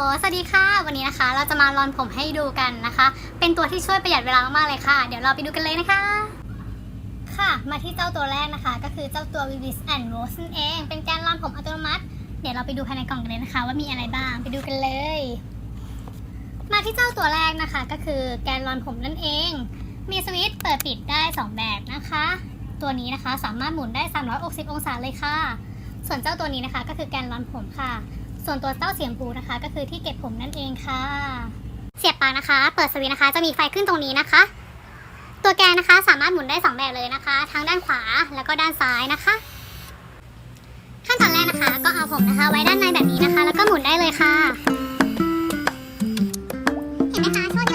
สวัสดีค่ะ วันนี้นะคะ เราจะมารอนผมให้ดูกันนะคะ เป็นตัวที่ช่วยประหยัดเวลามากๆเลยค่ะ เดี๋ยวเราไปดูกันเลยนะคะ ค่ะมาที่เจ้าตัวแรกนะคะ ก็คือเจ้าตัว Vivis and Rose นั่นเอง เป็นการรอนผมอัตโนมัติ เดี๋ยวเราไปดูภายในกล่องกันเลยนะคะ ว่ามีอะไรบ้างไปดูกันเลย มาที่เจ้าตัวแรกนะคะ ก็คือแกนรอนผมนั่นเอง มีสวิตช์เปิดปิดได้ 2 แบบนะคะ ตัวนี้นะคะสามารถหมุนได้ 360 องศาเลยค่ะ ส่วนเจ้าตัวนี้นะคะก็คือแกนรอนผมค่ะ ส่วนตัวเต้าเสียงบูนะคะ ก็คือที่เก็บผมนั่นเองค่ะ เสียบปลานะคะ เปิดสวิตช์นะคะ จะมีไฟขึ้นตรงนี้นะคะ ตัวแกนนะคะสามารถหมุนได้ 2 แบบเลยนะคะ ทั้งด้านขวาแล้วก็ด้านซ้ายนะคะ ขั้นตอนแรกนะคะ ก็เอาผมนะคะ ไว้ด้านในแบบนี้นะคะ แล้วก็หมุนได้เลยค่ะ เห็นไหมคะช่วง